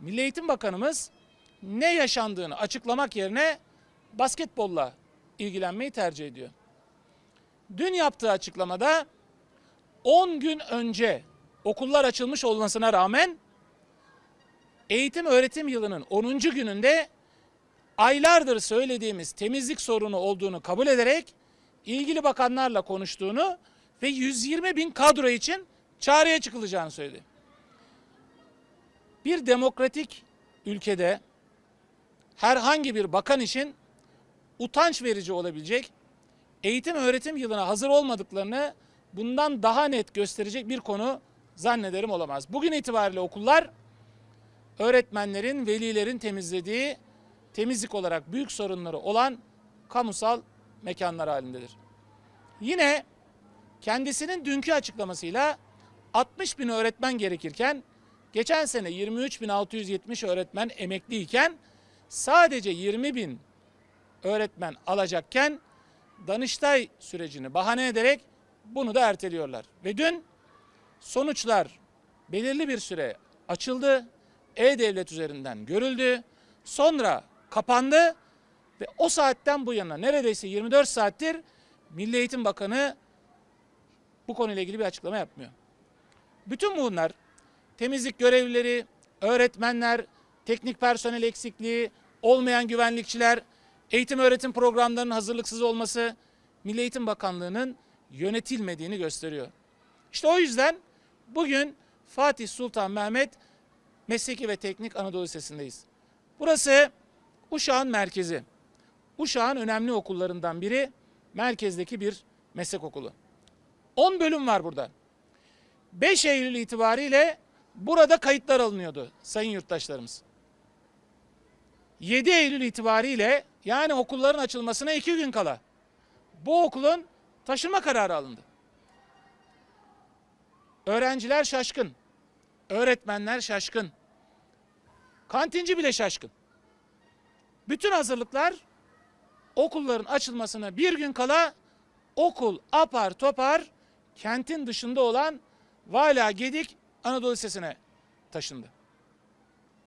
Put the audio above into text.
Milli Eğitim Bakanımız ne yaşandığını açıklamak yerine basketbolla ilgilenmeyi tercih ediyor. Dün yaptığı açıklamada 10 gün önce okullar açılmış olmasına rağmen eğitim öğretim yılının 10. gününde aylardır söylediğimiz temizlik sorunu olduğunu kabul ederek ilgili bakanlarla konuştuğunu ve 120 bin kadro için çağrıya çıkılacağını söyledi. Bir demokratik ülkede herhangi bir bakan için utanç verici olabilecek eğitim öğretim yılına hazır olmadıklarını bundan daha net gösterecek bir konu zannederim olamaz. Bugün itibariyle okullar öğretmenlerin, velilerin temizlediği temizlik olarak büyük sorunları olan kamusal mekanlar halindedir. Yine kendisinin dünkü açıklamasıyla 60 bin öğretmen gerekirken geçen sene 23.670 öğretmen emekliyken sadece 20 bin öğretmen alacakken Danıştay sürecini bahane ederek bunu da erteliyorlar. Ve dün sonuçlar belirli bir süre açıldı. E-Devlet üzerinden görüldü. Sonra kapandı ve o saatten bu yana neredeyse 24 saattir Milli Eğitim Bakanı bu konuyla ilgili bir açıklama yapmıyor. Bütün bunlar temizlik görevlileri, öğretmenler, teknik personel eksikliği, olmayan güvenlikçiler, eğitim öğretim programlarının hazırlıksız olması Milli Eğitim Bakanlığı'nın yönetilmediğini gösteriyor. İşte o yüzden bugün Fatih Sultan Mehmet Mesleki ve Teknik Anadolu Lisesi'ndeyiz. Burası Uşak'ın merkezi. Uşak'ın önemli okullarından biri merkezdeki bir meslek okulu. 10 bölüm var burada. 5 Eylül itibariyle burada kayıtlar alınıyordu sayın yurttaşlarımız. 7 Eylül itibariyle yani okulların açılmasına 2 gün kala bu okulun taşınma kararı alındı. Öğrenciler şaşkın. Öğretmenler şaşkın. Kantinci bile şaşkın. Bütün hazırlıklar okulların açılmasına bir gün kala okul apar topar kentin dışında olan Vala Gedik Anadolu Lisesi'ne taşındı.